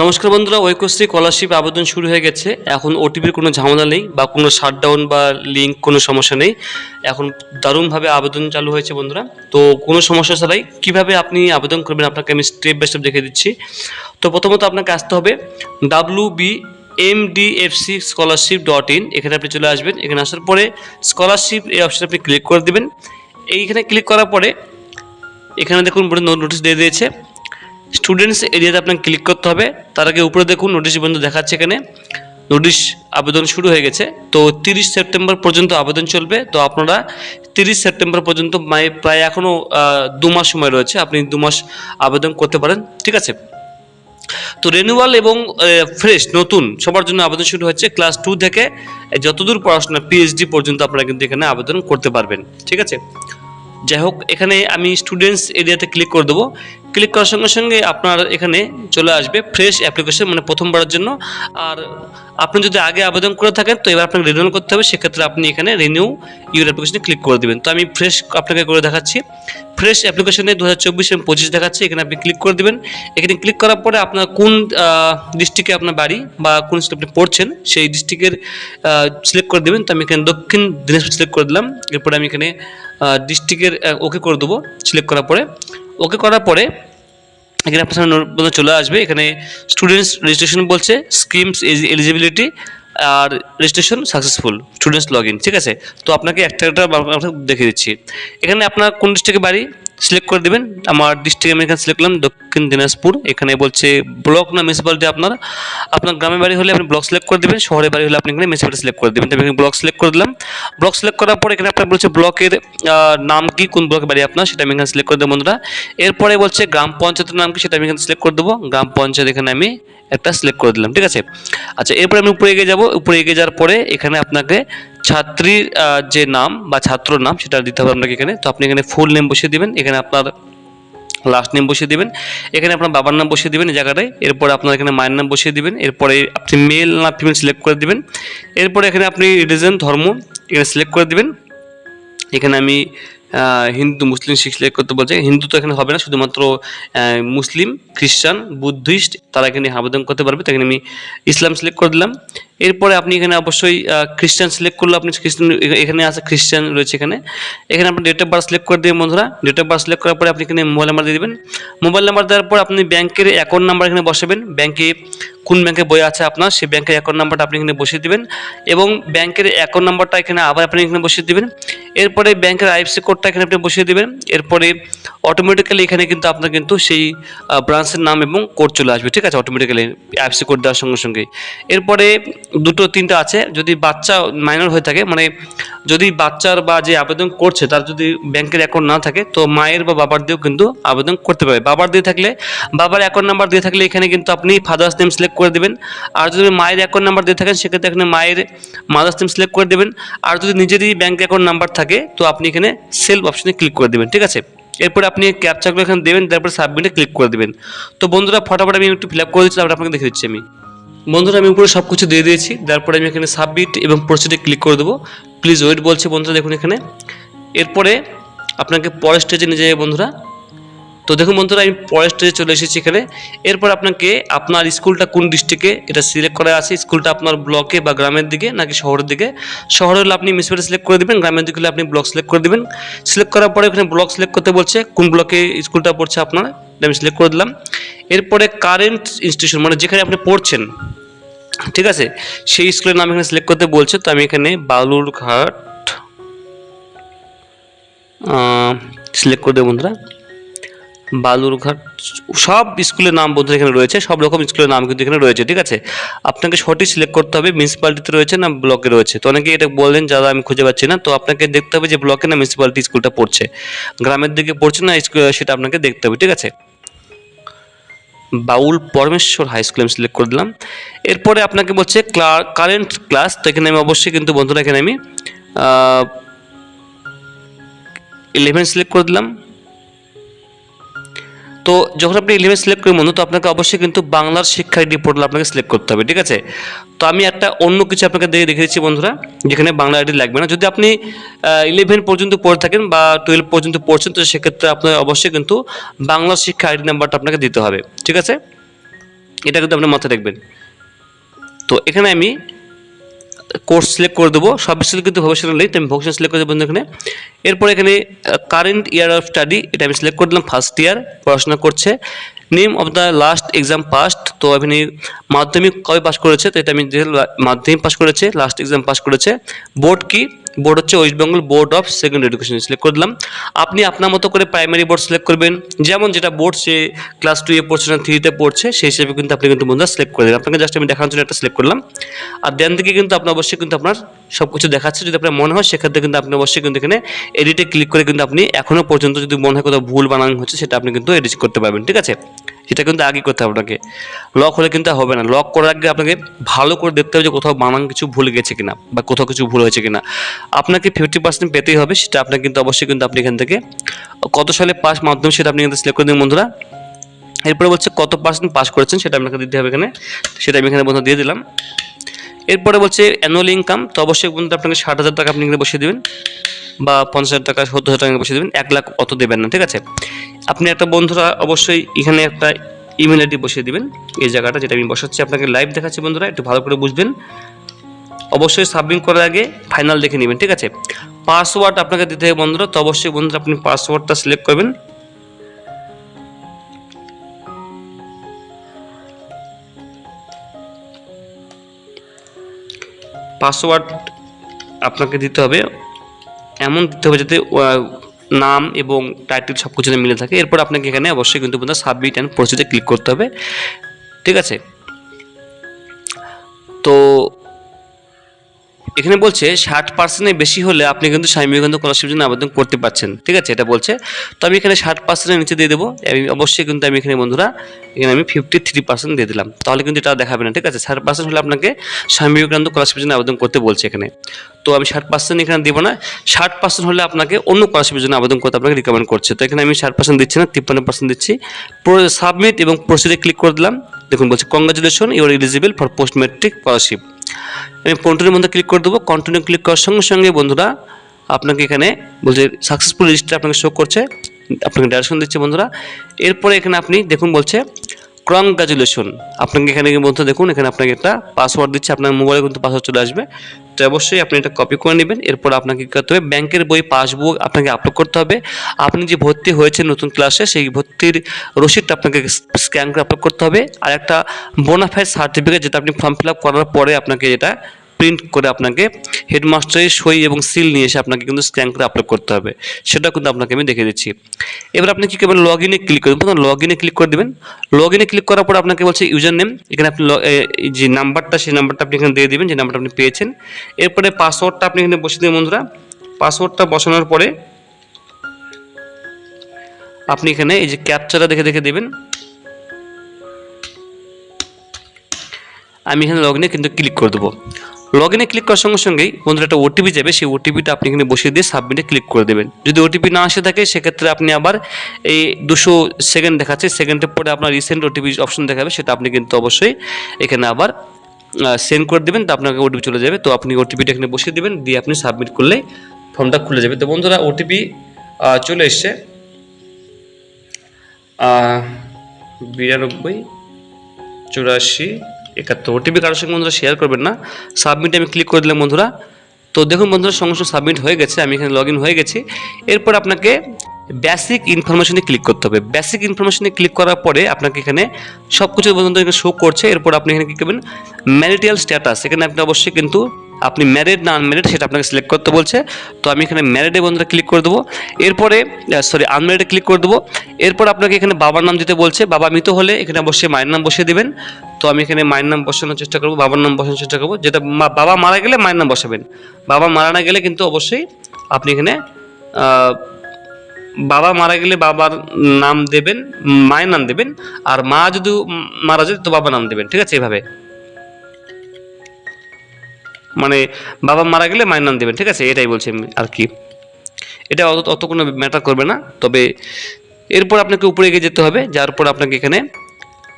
নমস্কার বন্ধুরা, ঐক্যশ্রী স্কলারশিপ আবেদন শুরু হয়ে গেছে। এখন ওটিপির কোনো ঝামেলা নেই বা কোনো শাটডাউন বা লিঙ্ক কোনো সমস্যা নেই। এখন দারুণভাবে আবেদন চালু হয়েছে বন্ধুরা। তো কোনো সমস্যা ছাড়াই কীভাবে আপনি আবেদন করবেন আপনাকে আমি স্টেপ বাই স্টেপ দেখে দিচ্ছি। তো প্রথমত আপনাকে আসতে হবে W B M DFC scholarship dot in এখানে আপনি চলে আসবেন। এখানে আসার পরে স্কলারশিপ এই অপশানে আপনি ক্লিক করে দেবেন। এইখানে ক্লিক করার পরে এখানে দেখুন নোটিশ দিয়ে দিয়েছে। স্টুডেন্টস এরিয়াতে আপনাকে ক্লিক করতে হবে। তার আগে উপরে দেখুন নোটিশ বন্ধু দেখাচ্ছে এখানে। নোটিশ আবেদন শুরু হয়ে গেছে। তো তিরিশ সেপ্টেম্বর পর্যন্ত আবেদন চলবে। তো আপনারা তিরিশ সেপ্টেম্বর পর্যন্ত মানে প্রায় এখনও দু মাস সময় রয়েছে। আপনি দু মাস আবেদন করতে পারেন। ঠিক আছে? তো রেনুয়াল এবং ফ্রেশ নতুন সবার জন্য আবেদন শুরু হচ্ছে ক্লাস টু থেকে। যতদূর পড়াশোনা পিএইচডি পর্যন্ত আপনারা কিন্তু এখানে আবেদন করতে পারবেন। ঠিক আছে? যাই হোক, এখানে আমি স্টুডেন্টস এরিয়াতে ক্লিক করে দেবো। ক্লিক করার সঙ্গে সঙ্গে আপনার এখানে চলে আসবে ফ্রেশ অ্যাপ্লিকেশন মানে প্রথমবারের জন্য। আর আপনি যদি আগে আবেদন করে থাকেন, তো এবার আপনাকে রিনিউ করতে হবে। সেক্ষেত্রে আপনি এখানে রিনিউ ইউর অ্যাপ্লিকেশনে ক্লিক করে দেবেন। তো আমি ফ্রেশ আপনাকে করে দেখাচ্ছি। ফ্রেশ অ্যাপ্লিকেশনে দু হাজার চব্বিশ এবং পঁচিশ দেখাচ্ছে। এখানে আপনি ক্লিক করে দেবেন। এখানে ক্লিক করার পরে আপনার কোন ডিস্ট্রিক্টে আপনার বাড়ি বা কোন আপনি পড়ছেন, সেই ডিস্ট্রিক্টের সিলেক্ট করে দেবেন। তো আমি এখানে দক্ষিণ দিনাজপুর সিলেক্ট করে দিলাম। এরপরে আমি এখানে ডিস্ট্রিক্টের ওকে করে দেবো। সিলেক্ট করার পরে ওকে করার পরে এখানে আপনার সামনে চলে আসবে। এখানে স্টুডেন্টস রেজিস্ট্রেশন বলছে স্কিমস এলিজিবিলিটি আর রেজিস্ট্রেশন সাকসেসফুল স্টুডেন্টস লগ ঠিক আছে? তো আপনাকে একটা একটা দেখে দিচ্ছি। এখানে আপনার কোন ডিস্ট্রিক্টে বাড়ি? সিলেক্ট করে দেবেন। আমার ডিস্ট্রিক্ট আমি এখানে সিলেক্ট করলাম, দক্ষিণ দিনাজপুর। এখানে বলছে ব্লক না মিউনিসিপ্যালিটি আপনার। আপনার গ্রামের বাড়ি হলে আপনি ব্লক সিলেক্ট করে দেবেন, শহরের বাড়ি হলে আপনি এখানে মিউনিসিপ্যালিটি সিলেক্ট করে দেবেন। আমি ব্লক সিলেক্ট করে দিলাম। ব্লক সিলেক্ট করার পর এখানে আপনার বলছে ব্লকের নাম কি, কোন ব্লকের বাড়ি আপনার, সেটা আমি এখানে সিলেক্ট করে দেবো বন্ধুরা। এরপরে বলছে গ্রাম পঞ্চায়েতের নাম কি, সেটা আমি এখানে সিলেক্ট করে দেবো। গ্রাম পঞ্চায়েত এখানে আমি একটা সিলেক্ট করে দিলাম, ঠিক আছে? আচ্ছা এরপরে আমি উপরে এগিয়ে যাব। উপরে এগিয়ে যাওয়ার পরে এখানে আপনাকে ছাত্রীর যে নাম বা ছাত্রর নাম সেটা দিতে হবে আপনাকে এখানে। তো আপনি এখানে ফুল নেম বসিয়ে দিবেন, এখানে আপনার লাস্ট নেম বসিয়ে দিবেন, এখানে আপনার বাবার নাম বসিয়ে দিবেন এই জায়গাটায়, এরপরে আপনার এখানে মায়ের নাম বসিয়ে দিবেন, এরপরে আপনি মেল না ফিমেল সিলেক্ট করে দিবেন, এরপরে এখানে আপনি রিলিজন ধর্ম এখানে সিলেক্ট করে দিবেন। এখানে আমি হিন্দু, মুসলিম শিখ সিলেক্ট করতে বলছে হিন্দু তো এখানে হবে না, শুধুমাত্র মুসলিম, খ্রিস্টান, বুদ্ধিস্ট তারা এখানে আবেদন করতে পারবে। তো এখানে আমি ইসলাম সিলেক্ট করে দিলাম। এরপরে আপনি এখানে অবশ্যই খ্রিস্টান সিলেক্ট করলে আপনি খ্রিস্টান এখানে আছে খ্রিস্টান রয়েছে এখানে। এখানে আপনি ডেট অফ বার্থ সিলেক্ট করে দেবেন বন্ধুরা। ডেট অফ বার্থ সিলেক্ট করার পরে আপনি এখানে মোবাইল নাম্বার দিয়ে দেবেন। মোবাইল নাম্বার দেওয়ার পর আপনি ব্যাংকের অ্যাকাউন্ট নাম্বার এখানে বসাবেন। ব্যাংকে কোন ব্যাংকে বই আছে আপনার, সেই ব্যাংকের অ্যাকাউন্ট নাম্বারটা আপনি এখানে বসিয়ে দিবেন এবং ব্যাংকের অ্যাকাউন্ট নাম্বারটা এখানে আবার আপনি এখানে বসিয়ে দিবেন। এরপরে ব্যাংকের আইএফসি কোডটা এখানে আপনি বসিয়ে দিবেন। এরপরে অটোমেটিক্যালি এখানে কিন্তু আপনার কিন্তু সেই ব্রাঞ্চের নাম এবং কোড চলে আসবে। ঠিক আছে? অটোমেটিক্যালি আইএফসি কোড দেওয়ার সঙ্গে সঙ্গে এরপরে দুটো তিনটা আছে। যদি বাচ্চা মাইনর হয়ে থাকে মানে যদি বাচ্চার বা যে আবেদন করছে, তার যদি ব্যাংকের অ্যাকাউন্ট না থাকে, তো মায়ের বা বাবার দিয়েও কিন্তু আবেদন করতে পারে বাবার দিয়ে থাকলে, বাবার অ্যাকাউন্ট নাম্বার দিয়ে থাকলে এখানে কিন্তু আপনি ফাদার্স নেম সিলেক্ট করে দেবেন। আর যদি মায়ের অ্যাকাউন্ট নাম্বার দিয়ে থাকেন, সেক্ষেত্রে এখানে মায়ের মাদার্স নেম সিলেক্ট করে দেবেন। আর যদি নিজেরই ব্যাংক অ্যাকাউন্ট নাম্বার থাকে, তো আপনি এখানে সেলফ অপশনে ক্লিক করে দেবেন, ঠিক আছে? এরপরে আপনি ক্যাপচাগুলো এখানে দেবেন, তারপরে সাবমিটে ক্লিক করে দেবেন। তো বন্ধুরা, ফটাফট আমি একটু ফিল আপ করে দিচ্ছি, তারপরে আপনাকে দেখে দিচ্ছি আমি। বন্ধুরা, আমি উপরে সব কিছু দিয়ে দিয়েছি। তারপরে আমি এখানে সাবমিট এবং প্রসিডে ক্লিক করে দেবো। প্লিজ ওয়েট বলছে বন্ধুরা, দেখুন এখানে। এরপরে আপনাকে পরের স্টেজে নিয়ে যাবে বন্ধুরা। তো দেখুন বন্ধুরা, আমি পরের স্টেজে চলে এসেছি এখানে। এরপর আপনাকে আপনার স্কুলটা কোন ডিস্ট্রিক্টে এটা সিলেক্ট করা আছে। স্কুলটা আপনার ব্লকে বা গ্রামের দিকে নাকি শহরের দিকে। শহরে হলে আপনি মিউনিসিপ্যালিটি সিলেক্ট করে দেবেন, গ্রামের দিকে হলে আপনি ব্লক সিলেক্ট করে দেবেন। সিলেক্ট করার পরে এখানে ব্লক সিলেক্ট করতে বলছে কোন ব্লকে স্কুলটা পড়ছে আপনার, এটা আমি সিলেক্ট করে দিলাম। এরপরে কারেন্ট ইনস্টিটিউশন মানে যেখানে আপনি পড়ছেন ঠিক আছে? সেই স্কুলের নাম এখানে সিলেক্ট করতে বলছে, তো আমি এখানে বালুরঘাট সিলেক্ট করে দেবো বন্ধুরা। বালুরঘাট, সব স্কুলের নাম বন্ধুরা এখানে রয়েছে, সব রকম স্কুলের নাম কিন্তু এখানে রয়েছে, ঠিক আছে? আপনাকে সঠিক সিলেক্ট করতে হবে মিউনিসিপ্যালিটিতে রয়েছে না ব্লকে রয়েছে? তো অনেকে এটা বললেন, যারা আমি খুঁজে পাচ্ছি না, তো আপনাকে দেখতে হবে যে ব্লকে না মিউনিসিপ্যালিটি স্কুলটা পড়ছে। গ্রামের দিকে পড়ছে না সেটা আপনাকে দেখতে হবে, ঠিক আছে? বাউল পরমেশ্বর হাই স্কুল আমি সিলেক্ট করে দিলাম। এরপরে আপনাকে বলছে কারেন্ট ক্লাস তো এখানে আমি অবশ্যই কিন্তু বন্ধুরা এখানে আমি ইলেভেন সিলেক্ট করে দিলাম। তো যখন আপনি ইলেভেন সিলেক্ট করেন বন্ধু, তো আপনাকে অবশ্যই কিন্তু বাংলার শিক্ষা আইডি পোর্টাল আপনাকে সিলেক্ট করতে হবে, ঠিক আছে? তো আমি একটা অন্য কিছু আপনাকে দিয়ে দেখে দিচ্ছি বন্ধুরা, যেখানে বাংলা আইডি লাগবে না। যদি আপনি ইলেভেন পর্যন্ত পড়ে থাকেন বা টুয়েলভ পর্যন্ত পড়ছেন, তো সেক্ষেত্রে আপনার অবশ্যই কিন্তু বাংলা শিক্ষা আইডি নাম্বারটা আপনাকে দিতে হবে, ঠিক আছে? এটা কিন্তু আপনার মাথায় রাখবেন। তো এখানে আমি কোর্স সিলেক্ট করে দেবো। সব বিষয় কিন্তু ভবিষ্যৎ নেই, তো আমি ভবিষ্যৎ সিলেক্ট করে দেবো এখানে। এরপর এখানে কারেন্ট ইয়ার অফ স্টাডি এটা আমি সিলেক্ট করে দিলাম ফার্স্ট ইয়ার পড়াশোনা করছে। Name of the last exam passed তো আপনি মাধ্যমিক কবে পাস করেছে, তো এটা আমি মাধ্যমিক পাস করেছে লাস্ট এক্সাম পাস করেছে। বোর্ড কি? বোর্ড হচ্ছে West Bengal Board of Secondary Education select করে দিলাম। আপনি আপনার মতো করে প্রাইমারি বোর্ড সিলেক্ট করবেন। যেমন যেটা বোর্ড সে ক্লাস টু এ পড়ছে না থ্রিতে পড়ছে, সেই হিসেবে কিন্তু আপনি কিন্তু বন্ধুরা সিলেক্ট করে দেবেন। আপনাকে জাস্ট আমি দেখানোর জন্য একটা সিলেক্ট করলাম। আর দেন থেকে কিন্তু আপনি অবশ্যই কিন্তু আপনার সব কিছু দেখাচ্ছে। যদি আপনার মনে হয়, সেক্ষেত্রে কিন্তু আপনি অবশ্যই কিন্তু এখানে এডিটে ক্লিক করে কিন্তু আপনি এখনও পর্যন্ত যদি মনে হয় কোথাও ভুল বানানো হচ্ছে, সেটা আপনি কিন্তু এডিট করতে পারবেন, ঠিক আছে? এটা কিন্তু আগে করতে হবে আপনাকে। লক হলে কিন্তু হবে না। লক করার আগে আপনাকে ভালো করে দেখতে হবে যে কোথাও বানান কিছু ভুলে গেছে কিনা বা কোথাও কিছু ভুল হয়েছে কিনা। আপনাকে ফিফটি পার্সেন্ট পেতেই হবে, সেটা আপনাকে কিন্তু অবশ্যই কিন্তু আপনি এখান থেকে কত সালে পাস মাধ্যম সেটা আপনি কিন্তু সিলেক্ট করে দিন বন্ধুরা। এরপরে বলছে কত পার্সেন্ট পাস করেছেন সেটা আপনাকে দিতে হবে এখানে। সেটা আমি এখানে বন্ধু দিয়ে দিলাম। এরপরে বলছে অ্যানুয়াল ইনকাম তো অবশ্যই বন্ধু আপনাকে ষাট হাজার টাকা আপনি এখানে বসিয়ে দেবেন বা পঞ্চাশ হাজার টাকা, সত্তর হাজার টাকা বসিয়ে দেবেন। এক লাখ অত দেবেন না, ঠিক আছে? আপনি একটা বন্ধুরা অবশ্যই এখানে একটা ইমেল আইডি বসিয়ে দিবেন, এই জায়গাটা যেটা আমি বসাচ্ছি। আপনাকে লাইভ দেখাচ্ছি বন্ধুরা, একটু ভালো করে বুঝবেন। অবশ্যই সাবমিট করার আগে ফাইনাল দেখে নেবেন, ঠিক আছে? পাসওয়ার্ড আপনাকে দিতে হবে বন্ধুরা, তো অবশ্যই বন্ধুরা আপনি পাসওয়ার্ডটা সিলেক্ট করবেন। পাসওয়ার্ড আপনাকে দিতে হবে, এমন দিতে হবে যাতে নাম এবং টাইটেল সব কিছু মিলে থাকে। এরপর আপনাকে এখানে অবশ্যই কিন্তু বন্ধুরা সাবমিট অ্যান্ড প্রসিডে ক্লিক করতে হবে। ঠিক আছে? তো এখানে বলছে ষাট পার্সেন্টের বেশি হলে আপনি কিন্তু স্বামী বিবেকানন্দ স্কলারশিপ জন্য আবেদন করতে পারছেন। ঠিক আছে? এটা বলছে। তো আমি এখানে ষাট পার্সেন্টের নিচে দিয়ে দেবো। আমি অবশ্যই কিন্তু আমি এখানে বন্ধুরা, এখানে আমি ফিফটি থ্রি পার্সেন্ট দিয়ে দিলাম। তাহলে কিন্তু এটা দেখাবে না। ঠিক আছে? ষাট পার্সেন্ট হলে আপনাকে স্বামী বিবেকানন্দ স্কলারশিপ জন্য আবেদন করতে বলছে এখানে। তো আমি ষাট পার্সেন্ট এখানে দেবো না। ষাট পার্সেন্ট হলে আপনাকে অন্য স্কলারশিপের জন্য আবেদন করতে আপনাকে রিকমেন্ড করছে। তো এখানে আমি ষাট পার্সেন্ট দিচ্ছি না, তিপ্পান্ন পার্সেন্ট দিচ্ছি। সাবমিট এবং প্রসিডে ক্লিক করে দিলাম। দেখুন বলছে congratulation your eligible for post matric scholarship আমি কন্টিনিউর মধ্যে ক্লিক করে দেবো কন্টিনিউ ক্লিক করার সঙ্গে সঙ্গে বন্ধুরা আপনাকে এখানে বলছে সাকসেসফুল রেজিস্টার আপনাকে শো করছে, আপনাকে ডাইরেকশন দিচ্ছে বন্ধুরা। এরপরে এখানে আপনি দেখুন বলছে কংগ্রাচুলেশন আপনাকে এখানে বন্ধু দেখুন, এখানে আপনাকে একটা পাসওয়ার্ড দিচ্ছে, আপনার মোবাইলে কিন্তু পাসওয়ার্ড চলে আসবে। তো অবশ্যই আপনি এটা কপি করে নেবেন। এরপর আপনাকে কী করতে হবে? ব্যাংকের বই পাসবুক আপনাকে আপলোড করতে হবে। আপনি যে ভর্তি হয়েছেন নতুন ক্লাসে সেই ভর্তির রসিদটা আপনাকে স্ক্যান করে আপলোড করতে হবে। আর একটা বোনাফাইড সার্টিফিকেট যেটা আপনি ফর্ম ফিল আপ করার পরে আপনাকে এটা প্রিন্ট করে আপনাকে হেডমাস্টারের সই এবং সিল নিয়ে এসে আপনাকে কিন্তু স্ক্যান করে আপলোড করতে হবে। সেটা কিন্তু আপনাকে আমি দেখে দিচ্ছি। এবার আপনি কী করবেন লগ ইনে ক্লিক করবেন? প্রথম লগ ইনে ক্লিক করে দেবেন। লগ ইনে ক্লিক করার পর আপনাকে বলছে ইউজার নেম এখানে আপনি যে নাম্বারটা, সেই নাম্বারটা আপনি এখানে দিয়ে দিবেন, যে নাম্বারটা আপনি পেয়েছেন। এরপরে পাসওয়ার্ডটা আপনি এখানে বসিয়ে দেবেন বন্ধুরা। পাসওয়ার্ডটা বসানোর পরে আপনি এখানে এই যে ক্যাপচারটা দেখে দেখে দেবেন। আমি এখানে লগ ইনে কিন্তু ক্লিক করে দেবো। লগ ইনে ক্লিক করার সঙ্গে সঙ্গেই বন্ধুরা একটা ওটিপি যাবে। সেই ওটিপিটা আপনি এখানে বসিয়ে দিয়ে সাবমিটে ক্লিক করে দেবেন। যদি ওটিপি না আসে থাকে, সেক্ষেত্রে আপনি আবার এই দুশো সেকেন্ড দেখাচ্ছে। সেকেন্ডের পরে আপনার রিসেন্ট ওটিপি অপশন দেখাবে, সেটা আপনি কিন্তু অবশ্যই এখানে আবার সেন্ড করে দেবেন। তো আপনাকে ওটিপি চলে যাবে। তো আপনি ওটিপিটা এখানে বসিয়ে দেবেন। দিয়ে আপনি সাবমিট করলেই ফর্মটা খুলে যাবে। তো বন্ধুরা ওটিপি চলে এসছে। বিরানব্বই, চুরাশি একাত্তর ওটিপি কারোর সঙ্গে বন্ধুরা শেয়ার করবেন না। সাবমিটে আমি ক্লিক করে দিলাম বন্ধুরা। তো দেখুন বন্ধুরা সঙ্গে সঙ্গে সাবমিট হয়ে গেছে, আমি এখানে লগ হয়ে গেছি। এরপর আপনাকে বেসিক ইনফরমেশনে ক্লিক করতে হবে। বেসিক ইনফরমেশনে ক্লিক করার পরে আপনাকে এখানে সব কিছু পর্যন্ত এখানে শো করছে। এরপর আপনি এখানে কী করবেন? ম্যারিটাল স্ট্যাটাস এখানে আপনি অবশ্যই কিন্তু আপনি ম্যারিড না আনম্যারিড সেটা আপনাকে সিলেক্ট করতে বলছে। তো আমি এখানে ম্যারিডে বন্ধুরা ক্লিক করে দেবো। এরপরে সরি আনম্যারিডে ক্লিক করে দেবো। এরপর আপনাকে এখানে বাবার নাম দিতে বলছে। বাবা মৃত হলে এখানে অবশ্যই মায়ের নাম বসিয়ে দেবেন। তো আমি এখানে মায়ের নাম বসানোর চেষ্টা করব, বাবার নাম বসানোর চেষ্টা করব। যেটা বাবা মারা গেলে মায়ের নাম বসাবেন। বাবা মারা না গেলে কিন্তু অবশ্যই আপনি এখানে বাবা মারা গেলে বাবার নাম দেবেন, মায়ের নাম দেবেন। আর মা যদি মারা যায় তো বাবার নাম দেবেন। ঠিক আছে, এইভাবে। মানে বাবা মারা গেলে মায়ের নাম দেবেন, ঠিক আছে? এটাই বলছি আমি আর কি। এটা অত অত কোনো ম্যাটার করবে না, তবে এরপর আপনাকে উপরে এগিয়ে যেতে হবে, যার পর আপনাকে এখানে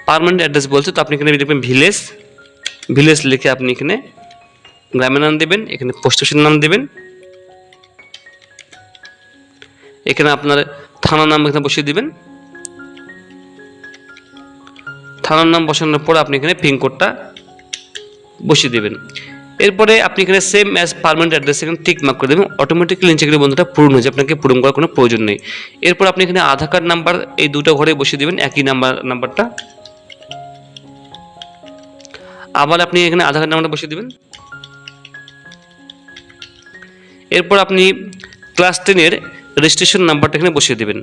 পার্মানেন্ট অ্যাড্রেস বলছে, তো আপনি এখানে দেখবেন ভিলেজ ভিলেজ লিখে আপনি এখানে গ্রামের নাম দেবেন, এখানে পোস্ট নাম দেবেন। এখানে আপনার থানার নাম এখানে বসিয়ে দেবেন। থানার নাম বসানোর পর আপনি এখানে পিনকোডটা বসিয়ে দেবেন। এরপরে আপনি এখানে সেম অ্যাজ পারমানেন্ট অ্যাড্রেস এখানে টিক মার্ক করে দেবেন। অটোমেটিক্যালি নিচে গেলে বন্ধুটা পূরণ হয়ে যাবে আপনাকে পূরণ করার কোনো প্রয়োজন নেই। এরপর আপনি এখানে আধার কার্ড নাম্বার এই দুটো ঘরে বসিয়ে দেবেন, একই নাম্বার নাম্বারটা আবার আপনি এখানে আধার কার্ড নাম্বারটা বসিয়ে দেবেন। এরপর আপনি ক্লাস টেনের রেজিস্ট্রেশন নাম্বারটা এখানে বসিয়ে দেবেন।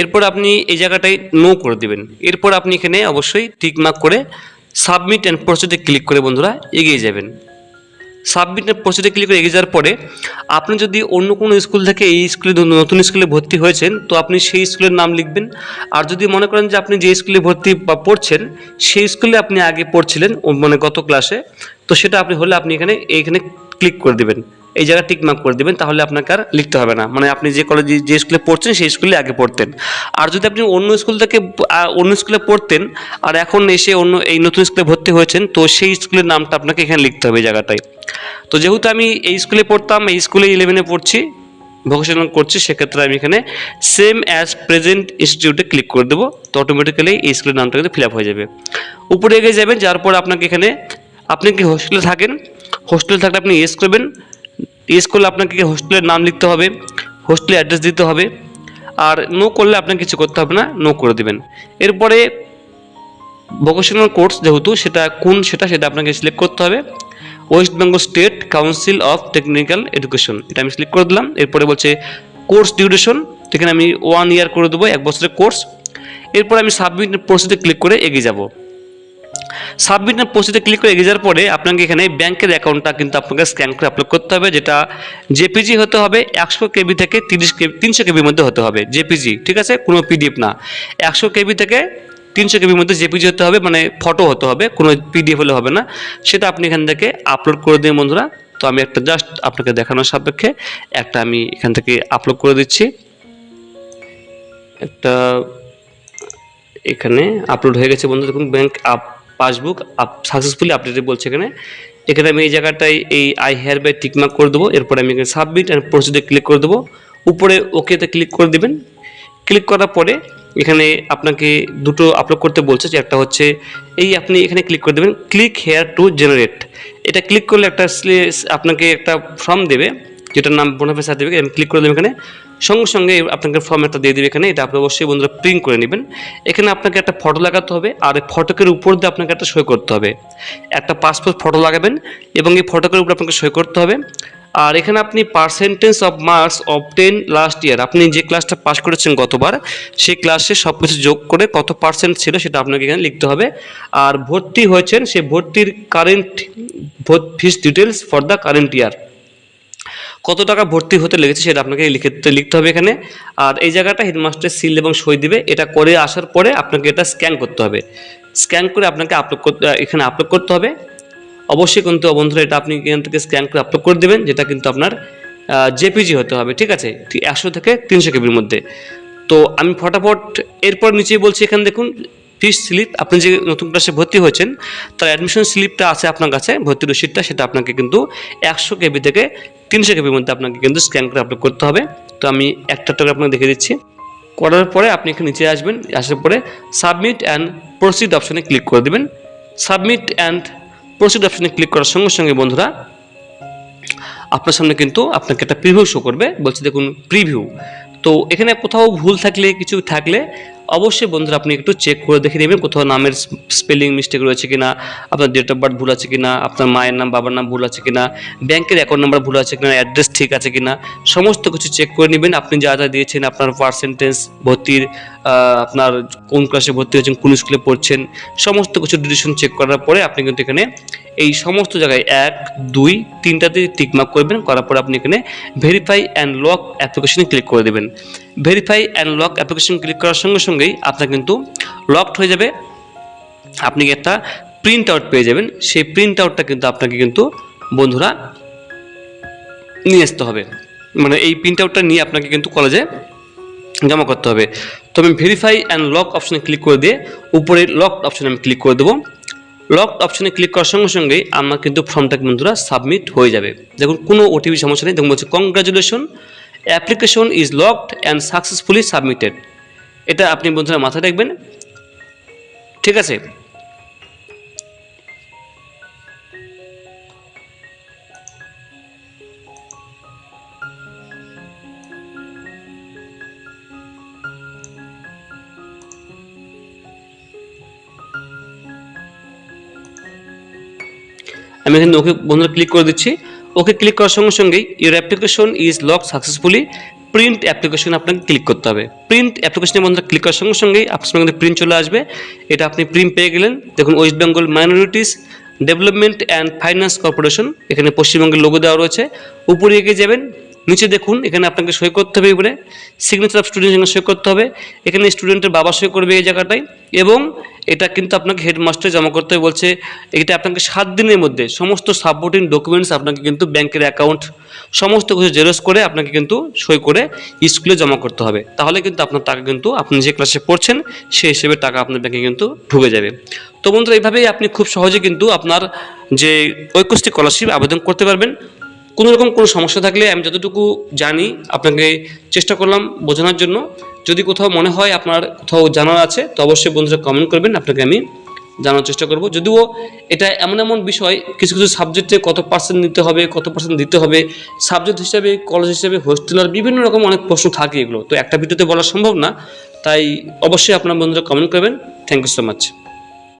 এরপর আপনি এই জায়গাটায় নো করে দেবেন। এরপর আপনি এখানে অবশ্যই টিক মার্ক করে সাবমিট অ্যান্ড প্রসিডে ক্লিক করে বন্ধুরা এগিয়ে যাবেন। সাবমিট অ্যান্ড প্রসিডে ক্লিক করে এগিয়ে যাওয়ার পরে আপনি যদি অন্য কোনো স্কুল থেকে এই স্কুলে নতুন স্কুলে ভর্তি হয়েছেন, তো আপনি সেই স্কুলের নাম লিখবেন। আর যদি মনে করেন যে আপনি যে স্কুলে ভর্তি বা পড়ছেন, সেই স্কুলে আপনি আগে পড়ছিলেন মানে গত ক্লাসে তো সেটা আপনি হলে আপনি এখানে এইখানে ক্লিক করে দেবেন। এই জায়গায় টিক মার্ক করে দেবেন, তাহলে আপনাকে আর লিখতে হবে না। মানে আপনি যে কলেজে যে স্কুলে পড়ছেন, সেই স্কুলে আগে পড়তেন। আর যদি আপনি অন্য স্কুল থেকে অন্য স্কুলে পড়তেন, আর এখন এসে অন্য, এই নতুন স্কুলে ভর্তি হয়েছেন, তো সেই স্কুলের নামটা আপনাকে এখানে লিখতে হবে জায়গাটায়। তো যেহেতু আমি এই স্কুলে পড়তাম, এই স্কুলে ইলেভেনে পড়ছি ভোকেশনাল করছি, সেক্ষেত্রে আমি এখানে সেম অ্যাজ প্রেজেন্ট ইনস্টিটিউটে ক্লিক করে দেবো, তো অটোমেটিক্যালি এই স্কুলের নামটা কিন্তু ফিল আপ হয়ে যাবে। উপরে এগিয়ে যাবেন, যার পর আপনাকে এখানে, আপনি কি হোস্টেলে থাকেন হোস্টেলে থাকলে আপনি ইয়েস করবেন। ইয়েস করলে আপনাকে হোস্টেলের নাম লিখতে হবে, হোস্টেলের অ্যাড্রেস দিতে হবে, আর নো করলে আপনাকে কিছু করতে হবে না নো করে দেবেন। এরপরে ভোকেশনাল কোর্স যেহেতু, সেটা কোন সেটা সেটা আপনাকে সিলেক্ট করতে হবে। West Bengal State Council of Technical Education এটা আমি সিলেক্ট করে দিলাম। এরপরে বলছে কোর্স ডিউরেশন এখানে আমি ওয়ান ইয়ার করে দেবো, এক বছরের কোর্স এরপর আমি সাবমিট প্রসিডে ক্লিক করে এগিয়ে যাব। সাবমিট প্রসিডে ক্লিক করে এগিয়ে যাওয়ার পরে আপনাকে এখানে ব্যাংকের অ্যাকাউন্টটা কিন্তু আপনাকে স্ক্যান করে আপলোড করতে হবে, যেটা জেপিজি হতে হবে, একশো কেবি থেকে তিরিশ কেবি, তিনশো কেবির মধ্যে হতে হবে জেপিজি ঠিক আছে? কোনো পিডিএফ না। একশো কেবি থেকে তিনশো কেবির মধ্যে জেপিজি হতে হবে মানে ফটো হতে হবে, কোনো পিডিএফ হলে হবে না। সেটা আপনি এখান থেকে আপলোড করে দিন বন্ধুরা। তো আমি একটা জাস্ট আপনাকে দেখানোর সাপেক্ষে একটা আমি এখান থেকে আপলোড করে দিচ্ছি। একটা এখানে আপলোড হয়ে গেছে বন্ধু দেখুন bank up passbook successfully updated বলছে এখানে। এখানে আমি এই জায়গাটায় এই আই হেয়ার বাই টিকমার্ক করে দেবো। এরপরে আমি এখানে সাবমিট অ্যান্ড প্রসিডে ক্লিক করে দেবো। উপরে ওকেতে ক্লিক করে দেবেন। ক্লিক করার পরে এখানে আপনাকে দুটো আপলোড করতে বলছে যে একটা হচ্ছে এই আপনি এখানে ক্লিক করে দেবেন। ক্লিক হেয়ার টু জেনারেট এটা ক্লিক করলে একটা আপনাকে একটা ফর্ম দেবে, যেটার নাম বোনাফে সার্টিফিকেট আমি ক্লিক করে দেবেন এখানে। সঙ্গে সঙ্গে আপনাকে ফর্ম একটা দিয়ে দেবে এখানে। এটা আপনি অবশ্যই বন্ধুরা প্রিন্ট করে নেবেন। এখানে আপনাকে একটা ফটো লাগাতে হবে আর এই ফটোকের উপর দিয়ে আপনাকে একটা সই করতে হবে। একটা পাসপোর্ট ফটো লাগাবেন এবং এই ফটোকের উপর আপনাকে সই করতে হবে। আর এখানে আপনি percentage of marks of ten last year আপনি যে ক্লাসটা পাস করেছেন গতবার, সেই ক্লাসে সব কিছু যোগ করে কত পার্সেন্ট ছিল সেটা আপনাকে এখানে লিখতে হবে। আর ভর্তি হয়েছেন সেই ভর্তির current fees details for the current year কত টাকা ভর্তি হতে লেগেছে সেটা আপনাকে লিখতে লিখতে হবে এখানে। আর এই জায়গাটা হেডমাস্টার সিল এবং সই দিবে। এটা করে আসার পরে আপনাকে এটা স্ক্যান করতে হবে। স্ক্যান করে আপনাকে আপলোড করতে, এখানে আপলোড করতে হবে। অবশ্যই কিন্তু বন্ধুরা এটা আপনি এখান থেকে স্ক্যান করে আপলোড করে দেবেন, যেটা কিন্তু আপনার জেপিজি হতে হবে, ঠিক আছে? একশো থেকে তিনশো কেবির মধ্যে। তো আমি ফটাফট এরপর নিচেই বলছি, এখানে দেখুন ফিস স্লিপ আপনি যে নতুন ক্লাসে ভর্তি হয়েছেন, তার অ্যাডমিশন স্লিপটা আছে আপনার কাছে ভর্তি রসিদটা সেটা আপনাকে কিন্তু একশো কেবি থেকে তিনশো কেবির মধ্যে আপনাকে কিন্তু স্ক্যান করে আপলোড করতে হবে। তো আমি একটা টাকা আপনাকে দেখে দিচ্ছি। করার পরে আপনি এখানে নিচে আসবেন, আসার পরে সাবমিট অ্যান্ড প্রসিড অপশনে ক্লিক করে দেবেন। সাবমিট অ্যান্ড প্রসিড অপশনে ক্লিক করার সঙ্গে সঙ্গে বন্ধুরা, আপনার সামনে কিন্তু আপনাকে একটা প্রিভিউ শো করবে। বলছে দেখুন প্রিভিউ তো এখানে কোথাও ভুল থাকলে, কিছু থাকলে অবশ্যই বন্ধুরা আপনি একটু চেক করে দেখে নেবেন কোথাও নামের স্পেলিং মিস্টেক রয়েছে কিনা, আপনার ডেট অফ বার্থ ভুল আছে কিনা, আপনার মায়ের নাম, বাবার নাম ভুল আছে কিনা ব্যাংকের অ্যাকাউন্ট নাম্বার ভুল আছে কিনা অ্যাড্রেস ঠিক আছে কিনা, সমস্ত কিছু চেক করে নেবেন। আপনি যা যা দিয়েছেন, আপনার পার্সেন্টেজ ভর্তির আপনার কোন ক্লাসে ভর্তি হয়েছেন, কোন স্কুলে পড়ছেন, সমস্ত কিছু ডিরেকশন চেক করার পরে আপনি কিন্তু এখানে এই সমস্ত জায়গায় এক, দুই, তিনটাতে টিক মার্ক করবেন, করার পর আপনি এখানে ভেরিফাই অ্যান্ড লক অ্যাপ্লিকেশনে ক্লিক করে দেবেন। Verify and lock application click করার সঙ্গে সঙ্গেই আপনার কিন্তু লকড হয়ে যাবে। আপনি একটা প্রিন্ট আউট পেয়ে যাবেন। সেই প্রিন্ট আউটটা কিন্তু আপনাকে কিন্তু বন্ধুরা নিয়ে আসতে হবে। মানে এই প্রিন্ট আউটটা নিয়ে আপনাকে কিন্তু কলেজে জমা করতে হবে। তো আমি ভেরিফাই অ্যান্ড লক অপশনে ক্লিক করে দিয়ে উপরে লক অপশনে আমি ক্লিক করে দেবো। লকড অপশনে ক্লিক করার সঙ্গে সঙ্গে আমার কিন্তু ফর্মটা বন্ধুরা সাবমিট হয়ে যাবে। দেখুন, কোনো ওটিপি সমস্যা নেই। দেখুন, বলছে congratulation application is locked and successfully submitted এটা আপনি বন্ধুরা মাথায় রাখবেন। ঠিক আছে? আমি এখানে ওকে বন্ধুরা ক্লিক করে দিচ্ছি। ওকে ক্লিক করার সঙ্গে সঙ্গেই your application is lock successfully print application আপনাকে ক্লিক করতে হবে। প্রিন্ট অ্যাপ্লিকেশনে বন্ধুরা ক্লিক করার সঙ্গে সঙ্গেই আপনার সঙ্গে প্রিন্ট চলে আসবে। এটা আপনি প্রিন্ট পেয়ে গেলেন। দেখুন West Bengal Minorities Development and Finance Corporation এখানে পশ্চিমবঙ্গের লোগো দেওয়া রয়েছে। উপরে এগিয়ে যাবেন। নিচে দেখুন, এখানে আপনাকে সই করতে হবে এবারে। সিগনেচার অফ স্টুডেন্ট সই করতে হবে। এখানে স্টুডেন্টের বাবা সই করবে এই জায়গাটায় এবং এটা কিন্তু আপনাকে হেডমাস্টার জমা করতে বলছে, এটা আপনাকে সাত দিনের মধ্যে সমস্ত সাপোর্টিং ডকুমেন্টস আপনাকে কিন্তু ব্যাংকের অ্যাকাউন্ট সমস্ত কিছু জেরক্স করে আপনাকে কিন্তু সই করে স্কুলে জমা করতে হবে। তাহলে কিন্তু আপনার টাকা কিন্তু আপনি যে ক্লাসে পড়ছেন, সেই হিসেবে টাকা আপনার ব্যাংকে কিন্তু ঢুকে যাবে। তো বন্ধুরা, এইভাবেই আপনি খুব সহজে কিন্তু আপনার যে ঐক্যশ্রী স্কলারশিপ আবেদন করতে পারবেন। কোনো রকম কোনো সমস্যা থাকলে আমি যতটুকু জানি আপনাকে চেষ্টা করলাম বোঝানোর জন্য। যদি কোথাও মনে হয় আপনার কোথাও জানার আছে, তো অবশ্যই বন্ধুরা কমেন্ট করবেন, আপনাকে আমি জানার চেষ্টা করব। যদিও এটা এমন এমন বিষয়, কিছু কিছু সাবজেক্টে কত পার্সেন্ট নিতে হবে, কত পার্সেন্ট দিতে হবে সাবজেক্ট হিসাবে কলেজ হিসাবে হোস্টেলার বিভিন্ন রকম অনেক প্রশ্ন থাকে এগুলো। তো একটা ভিডিওতে বলা সম্ভব না, তাই অবশ্যই আপনার বন্ধুরা কমেন্ট করবেন। Thank you so much